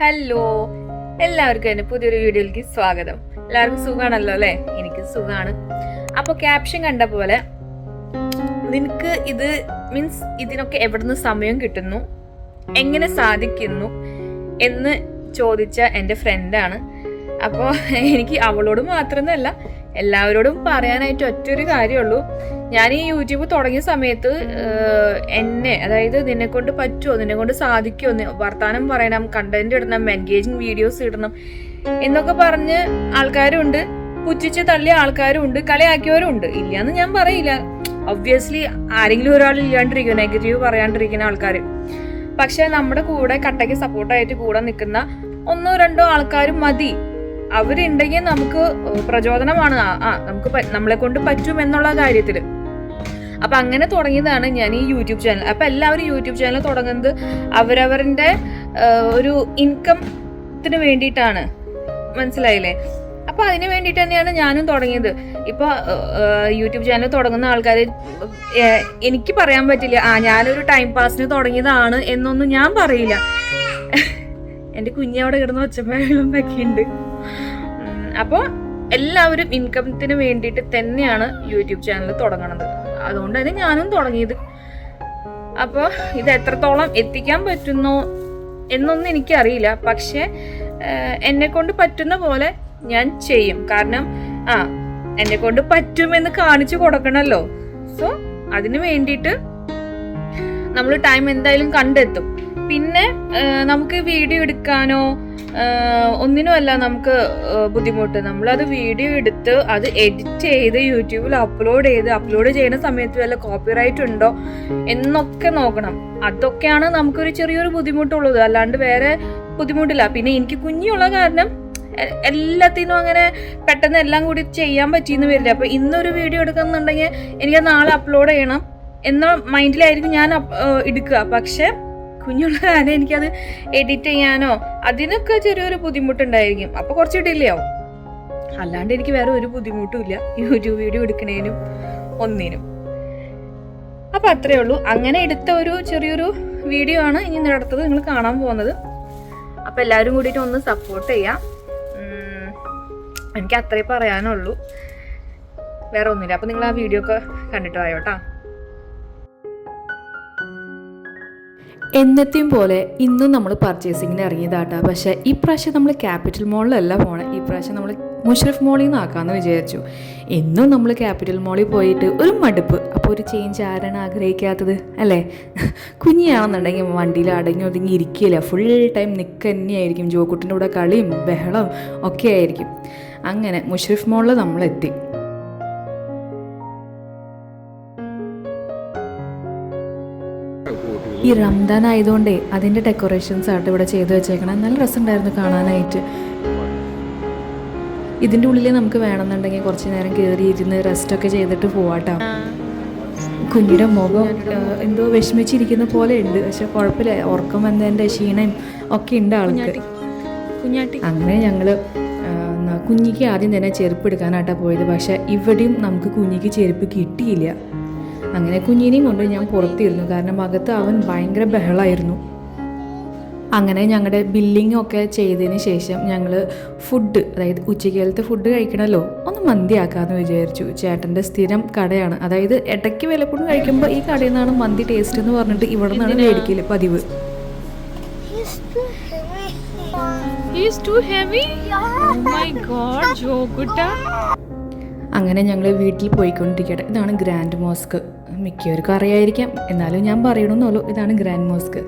Hello എല്ലാവർക്കും എന്റെ പുതിയൊരു വീഡിയോയിലേക്ക് സ്വാഗതം. എല്ലാവർക്കും സുഖമാണല്ലോ അല്ലേ? എനിക്ക് സുഖമാണ് അപ്പോൾ ക്യാപ്ഷൻ കണ്ട പോലെ നിനക്ക് ഇത് മീൻസ് ഇതിനൊക്കെ എവിടുന്ന് സമയം കിട്ടുന്നു? എങ്ങനെ സാധിക്കുന്നു? എന്ന് ചോദിച്ച എന്റെ ഫ്രണ്ടാണ് അപ്പോൾ എനിക്ക് അവളോട് മാത്രമൊന്നുമല്ല എല്ലാവരോടും പറയാനായിട്ട് ഒറ്റൊരു കാര്യമുള്ളൂ. ഞാൻ ഈ യൂട്യൂബ് തുടങ്ങിയ സമയത്ത് എന്നെ അതായത് നിന്നെ കൊണ്ട് പറ്റുമോ നിന്നെ കൊണ്ട് സാധിക്കുമോ വർത്തമാനം പറയണം കണ്ടന്റ് ഇടണം എൻഗേജിങ് വീഡിയോസ് ഇടണം എന്നൊക്കെ പറഞ്ഞ് ആൾക്കാരുണ്ട്. പുച്ഛിച്ച് തള്ളിയ ആൾക്കാരും ഉണ്ട് കളിയാക്കിയവരും ഉണ്ട് ഇല്ലയെന്ന് ഞാൻ പറയില്ല. ഒബ്വിയസ്ലി ആരെങ്കിലും ഒരാൾ ഇല്ലാണ്ടിരിക്കും നെഗറ്റീവ് പറയാണ്ടിരിക്കുന്ന ആൾക്കാർ പക്ഷെ നമ്മുടെ കൂടെ കട്ടയ്ക്ക് സപ്പോർട്ടായിട്ട് കൂടെ നിൽക്കുന്ന ഒന്നോ രണ്ടോ ആൾക്കാരും മതി. അവരുണ്ടെങ്കിൽ നമുക്ക് പ്രചോദനമാണ്. ആ നമുക്ക് നമ്മളെ കൊണ്ട് പറ്റും എന്നുള്ള കാര്യത്തിൽ അപ്പൊ അങ്ങനെ തുടങ്ങിയതാണ് ഞാൻ ഈ യൂട്യൂബ് ചാനൽ. അപ്പൊ എല്ലാവരും യൂട്യൂബ് ചാനൽ തുടങ്ങുന്നത് അവരവരുടെ ഒരു ഇൻകത്തിന് വേണ്ടിയിട്ടാണ്. മനസ്സിലായില്ലേ? അപ്പൊ അതിന് വേണ്ടിയിട്ട് തന്നെയാണ് ഞാനും തുടങ്ങിയത്. ഇപ്പൊ യൂട്യൂബ് ചാനൽ തുടങ്ങുന്ന ആൾക്കാർ എനിക്ക് പറയാൻ പറ്റില്ല. ആ ഞാനൊരു ടൈം പാസിന് തുടങ്ങിയതാണ് എന്നൊന്നും ഞാൻ പറയില്ല. എന്റെ കുഞ്ഞവിടെ കിടന്ന് ഒക്കെ വെക്കുന്നുണ്ട് അപ്പോൾ എല്ലാവരും ഇൻകമത്തിന് വേണ്ടിയിട്ട് തന്നെയാണ് യൂട്യൂബ് ചാനൽ തുടങ്ങണത്. അതുകൊണ്ട് തന്നെ ഞാനും തുടങ്ങിയത്. അപ്പോൾ ഇത് എത്രത്തോളം എത്തിക്കാൻ പറ്റുന്നു എന്നൊന്നും എനിക്കറിയില്ല. പക്ഷേ എന്നെ കൊണ്ട് പറ്റുന്ന പോലെ ഞാൻ ചെയ്യും. കാരണം ആ എന്നെ കൊണ്ട് പറ്റുമെന്ന് കാണിച്ചു കൊടുക്കണമല്ലോ സോ അതിന് വേണ്ടിയിട്ട് നമ്മൾ ടൈം എന്തായാലും കണ്ടെത്തും. പിന്നെ നമുക്ക് വീഡിയോ എടുക്കാനോ ഒന്നിനുമല്ല നമുക്ക് ബുദ്ധിമുട്ട്. നമ്മളത് വീഡിയോ എടുത്ത് അത് എഡിറ്റ് ചെയ്ത് യൂട്യൂബിൽ അപ്ലോഡ് ചെയ്ത് അപ്ലോഡ് ചെയ്യുന്ന സമയത്ത് വല്ല കോപ്പിറൈറ്റ് ഉണ്ടോ എന്നൊക്കെ നോക്കണം. അതൊക്കെയാണ് നമുക്കൊരു ചെറിയൊരു ബുദ്ധിമുട്ടുള്ളത്. അല്ലാണ്ട് വേറെ ബുദ്ധിമുട്ടില്ല. പിന്നെ എനിക്ക് കുഞ്ഞുള്ള കാരണം എല്ലാത്തിനും അങ്ങനെ പെട്ടെന്ന് എല്ലാം കൂടി ചെയ്യാൻ പറ്റിയെന്ന് വരില്ല. അപ്പൊ ഇന്നൊരു വീഡിയോ എടുക്കുന്നുണ്ടെങ്കിൽ എനിക്ക് നാളെ അപ്ലോഡ് ചെയ്യണം എന്ന മൈൻഡിലായിരിക്കും ഞാൻ എടുക്കുക. പക്ഷെ കുഞ്ഞുള്ള കാരണം എനിക്കത് എഡിറ്റ് ചെയ്യാനോ അതിനൊക്കെ ചെറിയൊരു ബുദ്ധിമുട്ടുണ്ടായിരിക്കും. അപ്പൊ കുറച്ച് ഡിലേ ആവും. അല്ലാണ്ട് എനിക്ക് വേറെ ഒരു ബുദ്ധിമുട്ടും ഇല്ല. യൂട്യൂബ് വീഡിയോ എടുക്കുന്നതിനും ഒന്നിനും. അപ്പൊ അത്രേ ഉള്ളൂ. അങ്ങനെ എടുത്ത ഒരു ചെറിയൊരു വീഡിയോ ആണ് ഇനി നടത്തത് നിങ്ങൾ കാണാൻ പോകുന്നത്. അപ്പൊ എല്ലാവരും കൂടിയിട്ട് ഒന്ന് സപ്പോർട്ട് ചെയ്യാം. എനിക്ക് അത്രേ പറയാനുള്ളൂ. വേറെ ഒന്നുമില്ല. അപ്പൊ നിങ്ങൾ ആ വീഡിയോ ഒക്കെ കണ്ടിട്ട് വായോട്ടാ എന്നത്തെയും പോലെ ഇന്നും നമ്മൾ പർച്ചേസിങ്ങിന് ഇറങ്ങിയതാട്ടാ. പക്ഷേ ഈ പ്രാവശ്യം നമ്മൾ ക്യാപിറ്റൽ മോളിലല്ല പോണേ. ഈ പ്രാവശ്യം നമ്മൾ മുഷറഫ് മോളിൽ നിന്ന് ആക്കാമെന്ന് വിചാരിച്ചു. എന്നും നമ്മൾ ക്യാപിറ്റൽ മോളിൽ പോയിട്ട് ഒരു മടുപ്പ്. അപ്പോൾ ഒരു ചേഞ്ച് ആരാണ് ആഗ്രഹിക്കാത്തത്? അല്ലേ? കുഞ്ഞിയാണെന്നുണ്ടെങ്കിൽ വണ്ടിയിൽ അടങ്ങി ഒതുങ്ങി ഇരിക്കില്ല ഫുൾ ടൈം നിൽക്ക തന്നെയായിരിക്കും. ജോക്കുട്ടിന്റെ കൂടെ കളിയും ബഹളവും ഒക്കെ ആയിരിക്കും. അങ്ങനെ മുഷറഫ് മോളിൽ നമ്മളെത്തി ഈ റംദാൻ ആയതുകൊണ്ടേ അതിന്റെ ഡെക്കറേഷൻസ് ആയിട്ട് ഇവിടെ ചെയ്തു വെച്ചേക്കണം നല്ല രസമുണ്ടായിരുന്നു കാണാനായിട്ട്. ഇതിന്റെ ഉള്ളിൽ നമുക്ക് വേണമെന്നുണ്ടെങ്കിൽ കുറച്ച് നേരം കയറി ഇരുന്ന് റെസ്റ്റൊക്കെ ചെയ്തിട്ട് പോവാട്ടോ. കുഞ്ഞിയുടെ മുഖം എന്തോ വിഷമിച്ചിരിക്കുന്ന പോലെ ഉണ്ട്. പക്ഷെ കുഴപ്പമില്ല. ഉറക്കം വന്നതിന്റെ ക്ഷീണം ഒക്കെ ഉണ്ട് ആൾക്ക്. അങ്ങനെ ഞങ്ങൾ കുഞ്ഞിക്ക് ആദ്യം തന്നെ ചെരുപ്പ് എടുക്കാനായിട്ടാണ് പോയത്. പക്ഷെ ഇവിടെയും നമുക്ക് കുഞ്ഞിക്ക് ചെരുപ്പ് കിട്ടിയില്ല. അങ്ങനെ കുഞ്ഞിനെയും കൊണ്ട് ഞാൻ പുറത്തിരുന്നു. കാരണം അകത്ത് അവൻ ഭയങ്കര ബഹളമായിരുന്നു അങ്ങനെ ഞങ്ങളുടെ ബില്ലിംഗ് ഒക്കെ ചെയ്തതിന് ശേഷം ഞങ്ങൾ ഫുഡ് അതായത് ഉച്ചയ്ക്കാലത്തെ ഫുഡ് കഴിക്കണമല്ലോ ഒന്ന് മന്തിയാക്കാമെന്ന് വിചാരിച്ചു. ചേട്ടന്റെ സ്ഥിരം കടയാണ്. അതായത് ഇടയ്ക്ക് വിലപ്പോഴും കഴിക്കുമ്പോൾ ഈ കടയിൽ നിന്നാണ് മന്തി ടേസ്റ്റ് എന്ന് പറഞ്ഞിട്ട് ഇവിടെ നിന്നാണ് മേടിക്കൽ പതിവ്. He's too heavy? Oh my god, ജോകുട്ട. അങ്ങനെ ഞങ്ങൾ വീട്ടിൽ പോയിക്കൊണ്ടിരിക്കട്ടെ. ഇതാണ് ഗ്രാൻഡ് മോസ്ക്. മിക്കവർക്കും അറിയായിരിക്കാം എന്നാലും ഞാൻ പറയണമെന്നുള്ളൂ ഇതാണ് ഗ്രാൻഡ് മോസ്ക്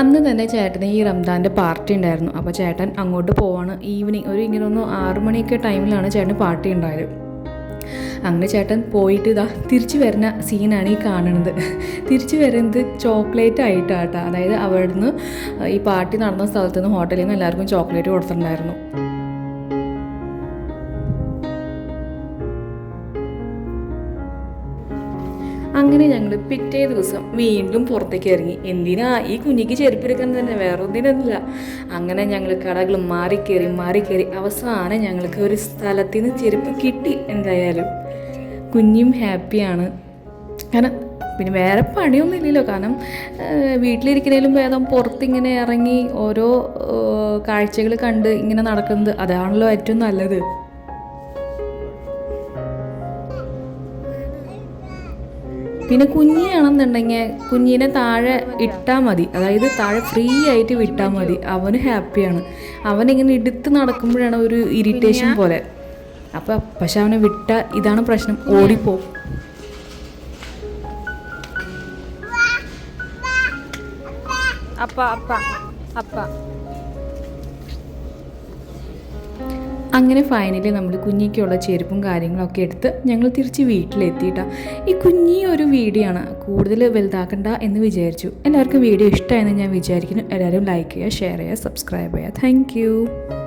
അന്ന് തന്നെ ചേട്ടന് ഈ റംദാന്റെ പാർട്ടി ഉണ്ടായിരുന്നു. അപ്പോൾ ചേട്ടൻ അങ്ങോട്ട് പോവാണ്. ഈവനിങ് ഒരു ഇങ്ങനെ ഒന്ന് ആറു മണിയൊക്കെ ടൈമിലാണ് ചേട്ടന് പാർട്ടി ഉണ്ടായത്. അങ്ങനെ ചേട്ടൻ പോയിട്ട് ഇതാ തിരിച്ചു വരുന്ന സീനാണ് ഈ കാണുന്നത്. തിരിച്ചു വരുന്നത് ചോക്ലേറ്റ് ആയിട്ടാട്ടോ. അതായത് അവിടുന്ന് ഈ പാർട്ടി നടന്ന സ്ഥലത്ത് നിന്ന് ഹോട്ടലിൽ നിന്ന് എല്ലാവർക്കും ചോക്ലേറ്റ് കൊടുത്തിട്ടുണ്ടായിരുന്നു. അങ്ങനെ ഞങ്ങൾ പിറ്റേ ദിവസം വീണ്ടും പുറത്തേക്ക് ഇറങ്ങി. എന്തിനാ ഈ കുഞ്ഞിക്ക് ചെരുപ്പെടുക്കാൻ തന്നെ വേറെ അങ്ങനെ ഞങ്ങൾ കടകൾ മാറി മാറിക്കേറി അവസാനം ഞങ്ങൾക്ക് ഒരു സ്ഥലത്തിന് നിന്ന് ചെരുപ്പ് കിട്ടി എന്തായാലും. കുഞ്ഞും ഹാപ്പിയാണ്. കാരണം പിന്നെ വേറെ പണിയൊന്നും ഇല്ലല്ലോ. കാരണം വീട്ടിലിരിക്കുന്നതിലും ഭേദം പുറത്തിങ്ങനെ ഇറങ്ങി ഓരോ കാഴ്ചകൾ കണ്ട് ഇങ്ങനെ നടക്കുന്നത് അതാണല്ലോ ഏറ്റവും നല്ലത്. പിന്നെ കുഞ്ഞിയാണെന്നുണ്ടെങ്കിൽ കുഞ്ഞിനെ താഴെ ഇട്ടാൽ മതി. അതായത് താഴെ ഫ്രീ ആയിട്ട് വിട്ടാൽ മതി. അവന് ഹാപ്പിയാണ് അവനിങ്ങനെ എടുത്ത് നടക്കുമ്പോഴാണ് ഒരു ഇറിറ്റേഷൻ പോലെ. അപ്പം പക്ഷെ അവനെ വിട്ട ഇതാണ് പ്രശ്നം. ഓടിപ്പോ. അപ്പ അപ്പ അപ്പ. അങ്ങനെ ഫൈനലി നമ്മൾ കുഞ്ഞിക്കുള്ള ചെരുപ്പും കാര്യങ്ങളൊക്കെ എടുത്ത് ഞങ്ങൾ തിരിച്ച് വീട്ടിലെത്തിയിട്ടാണ് ഈ കുഞ്ഞി ഒരു വീഡിയോ ആണ് കൂടുതൽ വലുതാക്കണ്ട എന്ന് വിചാരിച്ചു. എല്ലാവർക്കും വീഡിയോ ഇഷ്ടമായെന്ന് ഞാൻ വിചാരിക്കുന്നു. എല്ലാവരും ലൈക്ക് ചെയ്യുക ഷെയർ ചെയ്യുക സബ്സ്ക്രൈബ് ചെയ്യുക. താങ്ക്